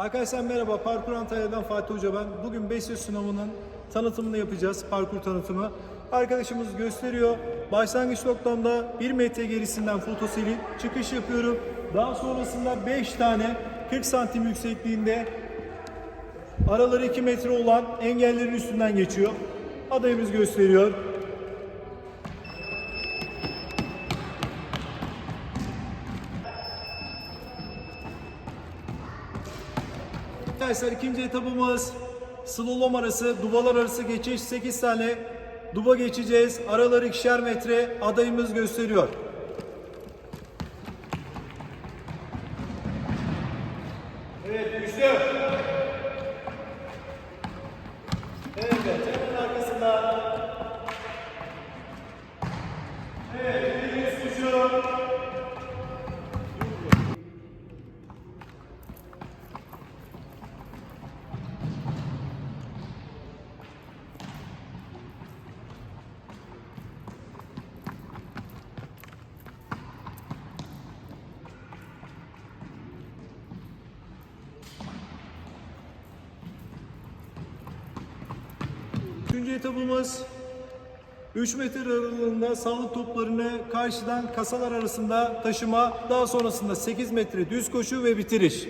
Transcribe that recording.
Arkadaşlar merhaba, Parkur Antalya'dan Fatih Hoca ben. Bugün 500 sınavının tanıtımını yapacağız, parkur tanıtımı. Arkadaşımız gösteriyor. Başlangıç noktamda 1 metre gerisinden fotosili çıkış yapıyorum. Daha sonrasında 5 tane 40 santim yüksekliğinde araları 2 metre olan engellerin üstünden geçiyor. Adayımız gösteriyor. Arkadaşlar ikinci etapımız slalom arası, dubalar arası geçiş 8 tane duba geçeceğiz. Araları ikişer metre adayımız gösteriyor. Evet, güçlü. Üçüncü etapımız 3 metre aralığında sağlık toplarını karşıdan kasalar arasında taşıma, daha sonrasında 8 metre düz koşu ve bitiriş.